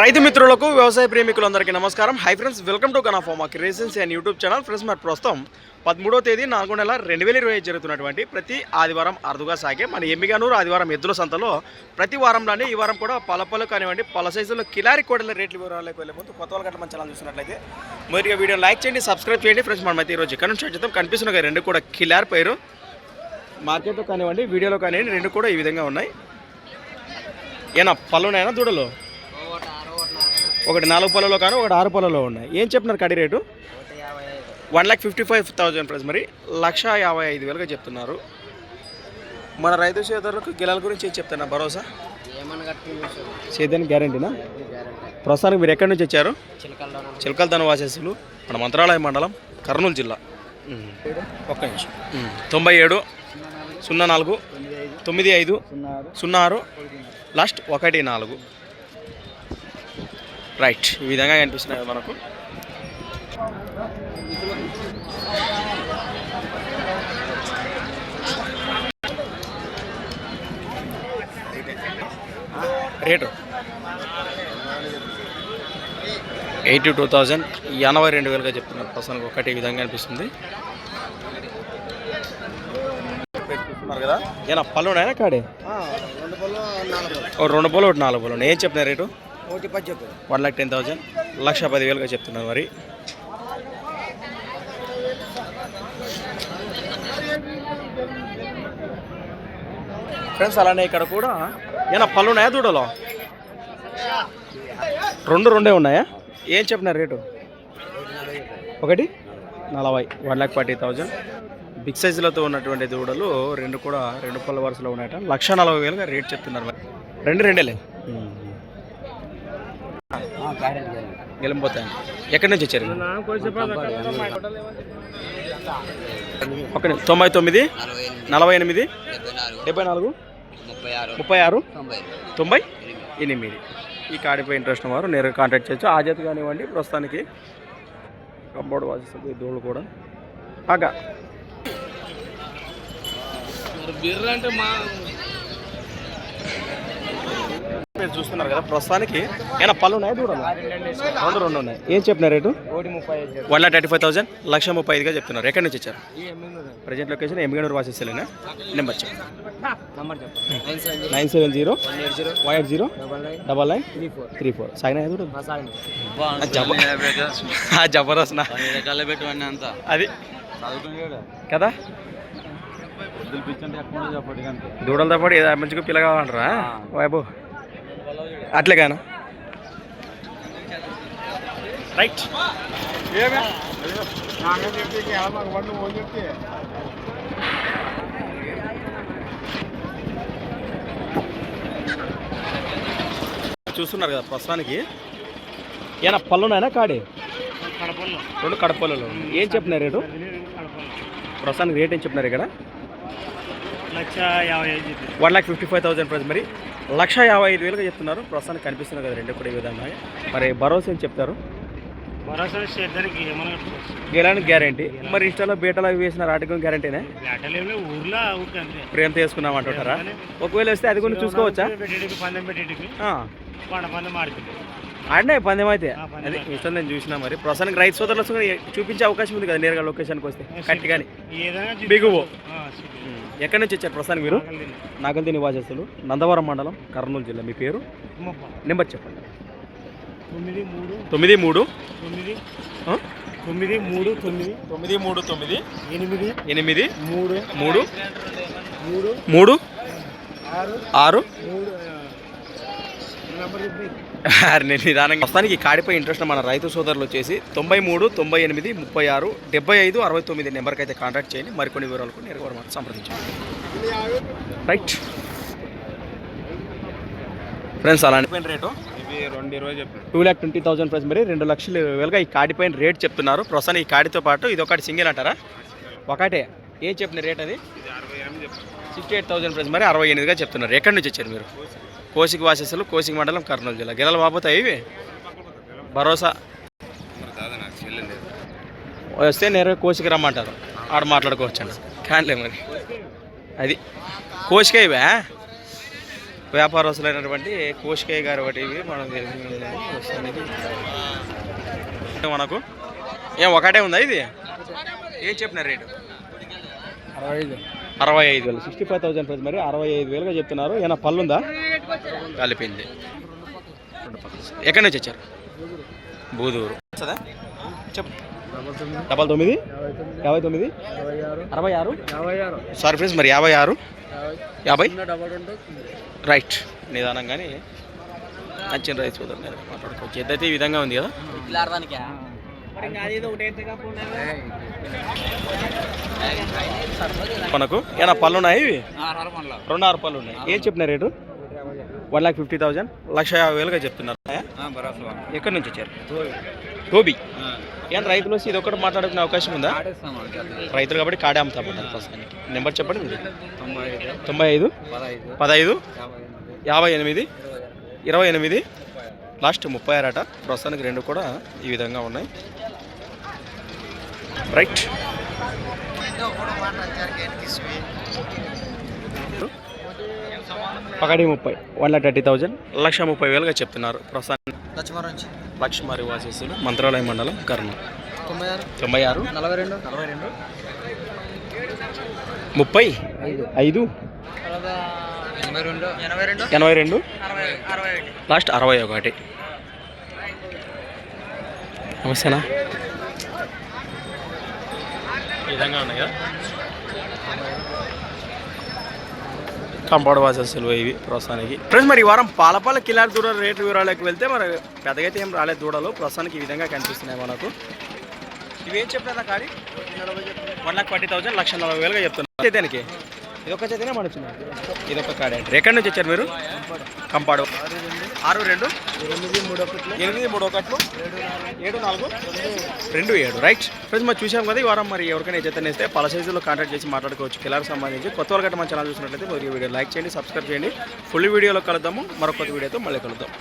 రైతు మిత్రులకు వ్యవసాయ ప్రేమికులందరికీ నమస్కారం. Hi friends welcome to కనాఫోమా creations and YouTube channel friends మరి ప్రస్తుతం పదమూడో తేదీ నాలుగో నెల రెండు వేల ఇరవై ఐదు జరుగుతున్నటువంటి ప్రతి ఆదివారం అరుదుగా సాగే మన ఎమ్మిగానూరు ఆదివారం ఎద్దుల సంతలో ప్రతి వారంలోనే ఈ వారం కూడా పలపలు కానివ్వండి పల సైజులో కిలారి కోడల రేట్లు వివరాలకు వెళ్ళే ముందు కొత్త వాళ్ళ గట్ల మన ఛానల్ చూసినట్లయితే మరి వీడియో లైక్ చేయండి సబ్స్క్రైబ్ చేయండి. ఫ్రెండ్స్ మనమైతే ఈరోజు ఇక్కడ నుంచి చేద్దాం కనిపిస్తున్న రెండు కూడా కిలారి పేరు. మార్కెట్లో కానివ్వండి వీడియోలో కానివ్వండి రెండు కూడా ఈ విధంగా ఉన్నాయి. ఏనా పళ్ళున్నాయనా దూడలు? ఒకటి నాలుగు పొలలో కానీ ఒకటి ఆరు పొలలో ఉన్నాయి. ఏం చెప్తున్నారు కడి rate? One lakh fifty five thousand price. మరి లక్ష యాభై ఐదు వేలుగా చెప్తున్నారు. మన రైతు సోదరులకు గిలాల గురించి ఏం చెప్తున్నా భరోసా? సేద్యానికి గ్యారంటీనా ప్రస్తుతానికి మీరు ఎక్కడి నుంచి వచ్చారు? చిలకల్తన వాసేసులు మన మంత్రాలయ మండలం కర్నూలు జిల్లా. ఒక్క నిమిషం. తొంభై ఏడు సున్నా నాలుగు తొమ్మిది ఐదు సున్నా ఆరు లాస్ట్ ఒకటి నాలుగు. రైట్ ఈ విధంగా కనిపిస్తున్నాయి మనకు. రేటు ఎయిటీ టూ థౌజండ్ ఎనభై రెండు వేలుగా చెప్తున్నారు. పర్సన్కి ఒకటి విధంగా అనిపిస్తుంది చూస్తున్నారు కదా? ఏనా పళ్ళు ఉన్నాయా కాడే? రెండు పళ్ళు ఒకటి నాలుగు పళ్ళు. ఏం చెప్తున్నారు రేటు? ఒకటి పది చెప్పు. One lakh ten thousand. లక్ష పదివేలుగా చెప్తున్నారు మరి. ఫ్రెండ్స్ అలానే ఇక్కడ కూడా. ఏనా పళ్ళు ఉన్నాయా దూడలో? రెండు రెండే ఉన్నాయా? ఏం చెప్పినారు రేటు? ఒకటి? నలభై. One lakh forty thousand. Big సైజులతో ఉన్నటువంటి దూడలు రెండు కూడా రెండు పళ్ళ వరుసలో ఉన్నాయట. లక్ష నలభై వేలుగా రేట్ చెప్తున్నారు మరి. రెండు రెండేలే గెలిపోతాయి ఎక్కడి నుంచి వచ్చారు? తొంభై తొమ్మిది నలభై ఎనిమిది డెబ్బై నాలుగు ముప్పై ఆరు తొంభై ఎనిమిది. ఈ కాడిపై ఇంట్రెస్ట్ వారు నేరుగా కాంటాక్ట్ చేయొచ్చు. ఆ చేతి కానివ్వండి ప్రస్తుతానికి. కంపౌండ్ వాసిస్తుంది దూళ్ళు కూడా. బాగా బిర్ర అంటే మా మీరు చూస్తున్నారు కదా ప్రస్తుతానికి ఏమైనా పళ్ళు ఉన్నాయా దూరం రెండు రెండు ఉన్నాయి. ఏం చెప్పిన rate? One lakh thirty five thousand లక్ష ముప్పై ఐదుగా చెప్తున్నారు. ఎక్కడి నుంచి వచ్చారు? ప్రజెంట్ లొకేషన్ ఎమ్మిగనూరు వాసిస్తలేనా నెంబర్ చెప్పండి nine seven zero one eight zero double nine double nine three four. సాగినా జబర్దస్త్ అది. కదా పిలిపించండి ఎక్కడ చెప్పండి కంటే దూడలతో పాటు ఏదో మంచిగా పిల్ల కావాలంటారా? బాబు అట్లే కాను? రైట్. చూస్తున్నారు కదా ప్రస్తుతానికి. ఏనా పళ్ళున్నాయనా కాడే? రెండు కడపల్లో. ఏం చెప్పినారు రేటు? ప్రస్తుతానికి రేట్ ఏం చెప్పినారు ఇక్కడ? One lakh fifty five thousand price. మరి లక్ష యాభై ఐదు వేలుగా చెప్తున్నారు. ప్రస్తుతానికి కనిపిస్తుంది కదా రెండు కూడా ఈ విధంగా. మరి భరోసా ఏం చెప్తారు? గెలానికి గ్యారంటీ. మరి ఇష్టాలో బీటలో వేసిన వాటికి గ్యారంటీనే? ప్రేమతో వేసుకున్నాం అంటుంటారా? ఒకవేళ వస్తే అది కూడా చూసుకోవచ్చా? పెట్టేటికి పందెం అయితే అది ఇష్టం నేను చూసినా మరి. ప్రస్తుతానికి రైతు సోదరులు చూపించే అవకాశం ఉంది కదా నేరుగా లొకేషన్కి వస్తే కట్టి కానీ ఏదైనా బిగువు. ఎక్కడి నుంచి వచ్చారు ప్రస్తుతానికి మీరు. నాగల్ది నివాసస్తులు నందవరం మండలం కర్నూలు జిల్లా. మీ పేరు. నెంబర్ చెప్పండి. తొమ్మిది మూడు. తొమ్మిది మూడు. తొమ్మిది. ఆ? తొమ్మిది మూడు తొమ్మిది. తొమ్మిది మూడు తొమ్మిది. ఎనిమిది. ఎనిమిది. మూడు. మూడు. మూడు. మూడు. ఆరు. ఆరు మూడు ఆ, నెంబర్ చెప్పి నేను నిదానంగా ప్రస్తుతానికి ఈ కాడిపై ఇంట్రెస్ట్ మన రైతు సోదరులు వచ్చేసి తొంభై మూడు తొంభై ఎనిమిది ముప్పై ఆరు డెబ్బై ఐదు అరవై తొమ్మిది నెంబర్కి అయితే కాంటాక్ట్ చేయండి. మరికొన్ని వివరాలకు నేరుగా మనం సంప్రదించండి. రైట్? ఫ్రెండ్స్ అలాంటి rate two lakh twenty thousand price మరి రెండు లక్షలు వేలుగా ఈ కాడి పైన రేట్ చెప్తున్నారు. ప్రస్తుతం ఈ కాడితో పాటు ఇది ఒకటి సింగిల్ అంటారా? ఒకటే. ఏం చెప్పిన రేట్ అది? సిక్స్టీ ఎయిట్ థౌసండ్ ప్రైస్ మరి అరవై ఎనిమిదిగా చెప్తున్నారు. ఎక్కడి నుంచి వచ్చారు మీరు? కోసిక వాసస్సులు కోసిక మండలం కర్నూలు జిల్లా. గిల్లలు బాబోతాయి ఇవి? భరోసా. వస్తే నేరుగా కోసిక రమ్మంటారు. ఆడ మాట్లాడుకోవచ్చు అండి మరి. అది కోసిక ఇవే వ్యాపారస్తులైనటువంటి కోసికయ్య గారు ఒకటి ఇవి మనం తెలిసింది మనకు? ఏం ఒకటే ఉందా ఇది? ఏం చెప్పిన రేటు? అరవై ఐదు. అరవై ఐదు వేలు. సిక్స్టీ ఫైవ్ థౌసండ్ ప్రైస్ మరి అరవై ఐదు వేలుగా చెప్తున్నారు. ఏమైనా పళ్ళు ఉందా కలిపింది. ఎక్కడి నుంచి వచ్చారు? బూదూరు. చెప్పు. డబల్ తొమ్మిది. యాభై తొమ్మిది. అరవై ఆరు. సారీ ఫ్రెండ్స్ మరి యాభై ఆరు. యాభై. రైట్. నిదానంగానే నచ్చిన రైస్ చూద్దాం మాట్లాడుకోవచ్చు. ఎద్దైతే ఈ విధంగా ఉంది కదా? మనకు ఏమైనా పళ్ళు ఉన్నాయి ఇవి? రెండు ఆరు పళ్ళు ఉన్నాయి. ఏం చెప్పిన rate? One lakh fifty thousand. లక్ష యాభై వేలుగా చెప్తున్నారు. ఎక్కడి నుంచి వచ్చారు? టోబీ ఏం రైతులు వచ్చి ఇది ఒకటి మాట్లాడుకునే అవకాశం ఉందా? రైతులు కాబట్టి కాడే అమ్ముతామన్నారు ప్రస్తుతానికి నెంబర్ చెప్పండి మీరు. తొంభై ఐదు? పదహైదు. యాభై ఎనిమిది. ఇరవై ఎనిమిది? లాస్ట్ ముప్పై ఆరట ప్రస్తుతానికి రెండు కూడా ఈ విధంగా ఉన్నాయి. రైట్. పకడి ముప్పై వన్ లాక్ థర్టీ థౌజండ్. లక్ష ముప్పై వేలుగా చెప్తున్నారు. ప్రస్తుతానికి లక్ష్మారి వాసేసులు మంత్రాలయ మండలం కర్ణ తొంభై ఆరు. నలభై రెండు. నలభై రెండు. ముప్పై. ఐదు. ఐదు. ఎనభై రెండు. లాస్ట్ అరవై ఒకటి. నమస్తేనా? విధంగా ఉన్నాయి కదా? కంపౌండ్ వాసెస్ ఇవి ప్రస్తుతానికి. ఫ్రెండ్స్ మరి ఈ వారం పాలపాల కిలార్ దూడ రేటు వివరాలకు వెళ్తే మరి పెద్దగా ఏం రాలేదు దూడలు. ప్రస్తుతానికి ఈ విధంగా కనిపిస్తున్నాయి మనకు. ఇవేం చెప్పినా కానీ వన్ లాక్ ఫార్టీ థౌసండ్ లక్ష నలభై వేలుగా చెప్తున్నారు. దానికి ఇది ఒక చేతనే మన ఇది ఒక కాడే ఎక్కడి నుంచి వచ్చారు మీరు? కంపాడు. ఆరు రెండు? ఎనిమిది మూడు ఒకటి ఎనిమిది మూడు ఒకట్లు. ఏడు నాలుగు. రెండు ఏడు. రైట్ ఫ్రెండ్స్ మరి చూసాం కదా ఈ వారం మరి ఎవరికైనా చేతనే ఇస్తే పల సైజులో కాంటాక్ట్ చేసి మాట్లాడుకోవచ్చు. కిలార్ సంబంధించి కొత్త వాళ్ళకి మన ఛానల్ చూసినట్లయితే మరి ఈ వీడియో లైక్ చేయండి సబ్స్క్రైబ్ చేయండి. ఫుల్ వీడియోలో కలుద్దాము. మరొక కొత్త వీడియోతో మళ్ళీ కలుద్దాం.